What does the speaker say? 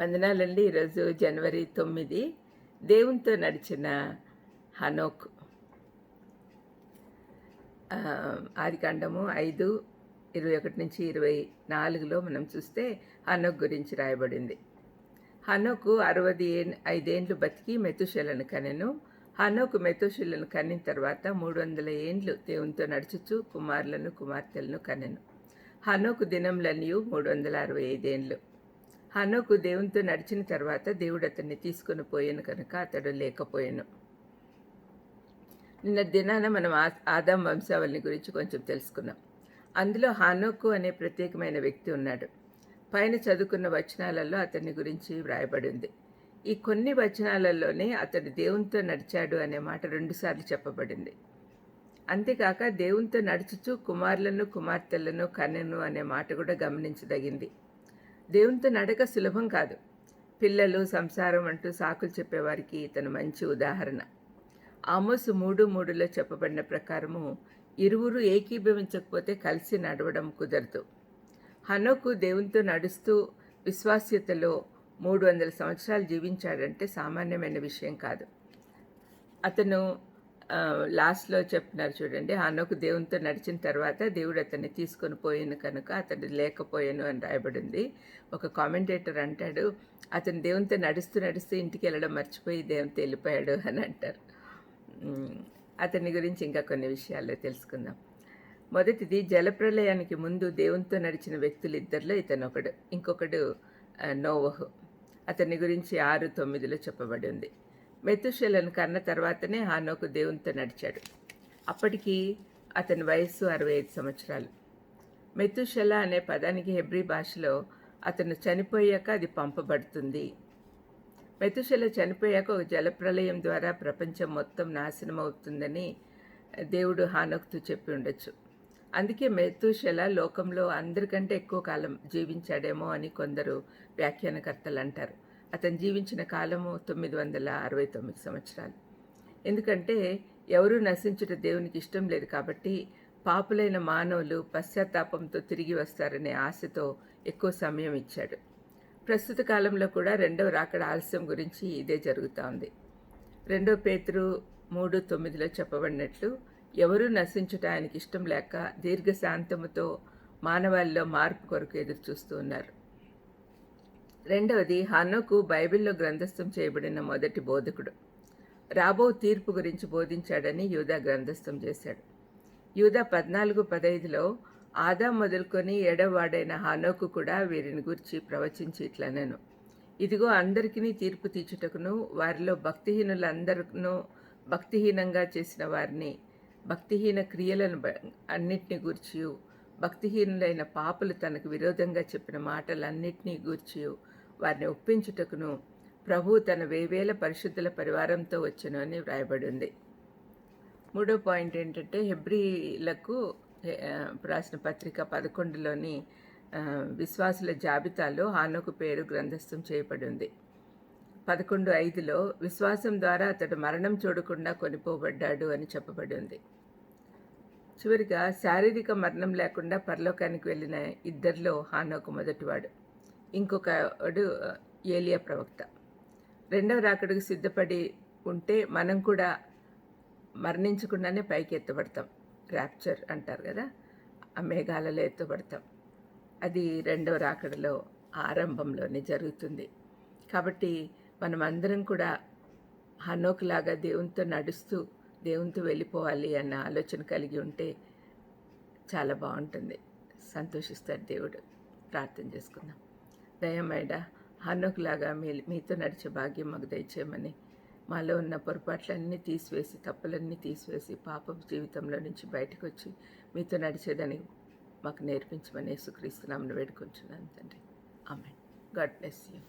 వందనాలండి. ఈరోజు జనవరి తొమ్మిది. దేవునితో నడిచిన హనోక్. ఆదికాండము ఐదు ఇరవై ఒకటి నుంచి ఇరవై నాలుగులో మనం చూస్తే హనోక్ గురించి రాయబడింది. హనోకు అరవది ఏ- ఐదేండ్లు బతికి మెతుశలను కనెను. హనోకు మెతుశలను కనిన తర్వాత మూడు వందల ఏండ్లు దేవునితో నడుచుచు కుమారులను కుమార్తెలను కనెను. హనోకు దినంలనియు మూడు వందల అరవై ఐదేండ్లు హనుకు దేవునితో నడిచిన తర్వాత దేవుడు అతన్ని తీసుకుని పోయాను కనుక అతడు లేకపోయాను. నిన్న దినాన మనం ఆ- ఆదాం వంశావళిని గురించి కొంచెం తెలుసుకున్నాం. అందులో హానోకు అనే ప్రత్యేకమైన వ్యక్తి ఉన్నాడు. పైన చదువుకున్న వచనాలలో అతని గురించి వ్రాయబడి ఉంది. ఈ కొన్ని వచనాలలోనే అతడు దేవునితో నడిచాడు అనే మాట రెండుసార్లు చెప్పబడింది. అంతేకాక దేవునితో నడుచుచు కుమారులను కుమార్తెలను కన్నెను అనే మాట కూడా గమనించదగింది. దేవునితో నడక సులభం కాదు. పిల్లలు సంసారం అంటూ సాకులు చెప్పేవారికి ఇతను మంచి ఉదాహరణ. ఆమోసు మూడు మూడులో చెప్పబడిన ప్రకారము ఇరువురు ఏకీభవించకపోతే కలిసి నడవడం కుదరదు. హనోకు దేవునితో నడుస్తూ విశ్వాస్యతలో మూడు వందల సంవత్సరాలు జీవించాడంటే సామాన్యమైన విషయం కాదు. అతను లాస్ట్లో చెప్తున్నారు చూడండి హనోకు దేవునితో నడిచిన తర్వాత దేవుడు అతన్ని తీసుకొని పోయాను కనుక అతడు లేకపోయాను అని రాయబడింది. ఒక కామెంటేటర్ అంటాడు అతను దేవునితో నడుస్తూ నడుస్తూ ఇంటికి వెళ్ళడం మర్చిపోయి దేవునితో వెళ్ళిపోయాడు అని అంటారు. అతని గురించి ఇంకా కొన్ని విషయాల్లో తెలుసుకుందాం. మొదటిది జలప్రలయానికి ముందు దేవునితో నడిచిన వ్యక్తులు ఇద్దరిలో ఇతను ఒకడు ఇంకొకడు నోవహు. అతని గురించి ఆరు తొమ్మిదిలో చెప్పబడి ఉంది మెతుశలను కన్న తర్వాతనే హానోకు దేవునితో నడిచాడు. అప్పటికి అతని వయస్సు అరవై ఐదు సంవత్సరాలు. మెతుశల అనే పదానికి హెబ్రీ భాషలో అతను చనిపోయాక అది పంపబడుతుంది. మెతుశల చనిపోయాక ఒక జలప్రలయం ద్వారా ప్రపంచం మొత్తం నాశనం అవుతుందని దేవుడు హానోక్తు చెప్పి ఉండొచ్చు. అందుకే మెతుశల లోకంలో అందరికంటే ఎక్కువ కాలం జీవించాడేమో అని కొందరు వ్యాఖ్యానకర్తలు అంటారు. అతను జీవించిన కాలము తొమ్మిది వందల అరవై తొమ్మిది సంవత్సరాలు. ఎందుకంటే ఎవరూ నశించుట దేవునికి ఇష్టం లేదు కాబట్టి పాపులైన మానవులు పశ్చాత్తాపంతో తిరిగి వస్తారనే ఆశతో ఎక్కువ సమయం ఇచ్చాడు. ప్రస్తుత కాలంలో కూడా రెండవ రాకడ ఆలస్యం గురించి ఇదే జరుగుతూ ఉంది. రెండో పేతురు మూడు తొమ్మిదిలో చెప్పబడినట్లు ఎవరూ నశించుట ఆయనకి ఇష్టం లేక దీర్ఘశాంతముతో మానవాళ్ళలో మార్పు కొరకు ఎదురు చూస్తూ ఉన్నారు. రెండవది హనోకు బైబిల్లో గ్రంథస్థం చేయబడిన మొదటి బోధకుడు. రాబో తీర్పు గురించి బోధించాడని యూదా గ్రంథస్థం చేశాడు. యూదా పద్నాలుగు పదైదులో ఆదా మొదలుకొని ఎడవాడైన హానోకు కూడా వీరిని గురించి ప్రవచించి ఇట్లనెను. ఇదిగో అందరికీ తీర్పు తీర్చుటకును వారిలో భక్తిహీనులందరినూ భక్తిహీనంగా చేసిన వారిని భక్తిహీన క్రియలను అన్నిటిని గూర్చి భక్తిహీనులైన పాపులు తనకు విరోధంగా చెప్పిన మాటలన్నిటినీ గూర్చి వారిని ఒప్పించుటకును ప్రభు తన వేవేల పరిశుద్ధుల పరివారంతో వచ్చును అని వ్రాయబడి ఉంది మూడో పాయింట్ ఏంటంటే హెబ్రీలకు రాసిన పత్రిక పదకొండులోని విశ్వాసుల జాబితాలో హానోకు పేరు గ్రంథస్థం చేయబడింది. పదకొండు ఐదులో విశ్వాసం ద్వారా అతడు మరణం చూడకుండా కొనిపోబడ్డాడు అని చెప్పబడింది. చివరిగా శారీరక మరణం లేకుండా పరలోకానికి వెళ్ళిన ఇద్దరిలో హానోకు మొదటివాడు. ఇంకొకడు ఏలియా ప్రవక్త. రెండవ రాకడికి సిద్ధపడి ఉంటే మనం కూడా మరణించకుండానే పైకి ఎత్తబడతాం ర్యాప్చర్ అంటారు కదా ఆ మేఘాలలో ఎత్తబడతాం. అది రెండవ రాకడలో ఆరంభంలోనే జరుగుతుంది. కాబట్టి మనం అందరం కూడా హనోకులాగా దేవునితో నడుస్తూ దేవునితో వెళ్ళిపోవాలి అన్న ఆలోచన కలిగి ఉంటే చాలా బాగుంటుంది. సంతోషిస్తాడు దేవుడు. ప్రార్థన చేసుకుందాం. దయమైడ హనుకులాగా మీ మీతో నడిచే భాగ్యం మాకు దయచేయమని. మాలో ఉన్న పొరపాట్లన్నీ తీసివేసి తప్పులన్నీ తీసివేసి పాప జీవితంలో నుంచి బయటకు వచ్చి మీతో నడిచేదని మాకు నేర్పించమని యేసుక్రీస్తునామను వేడుకుంటున్నాను తండ్రి. ఆమె గాడ్ బ్లెస్ యూ.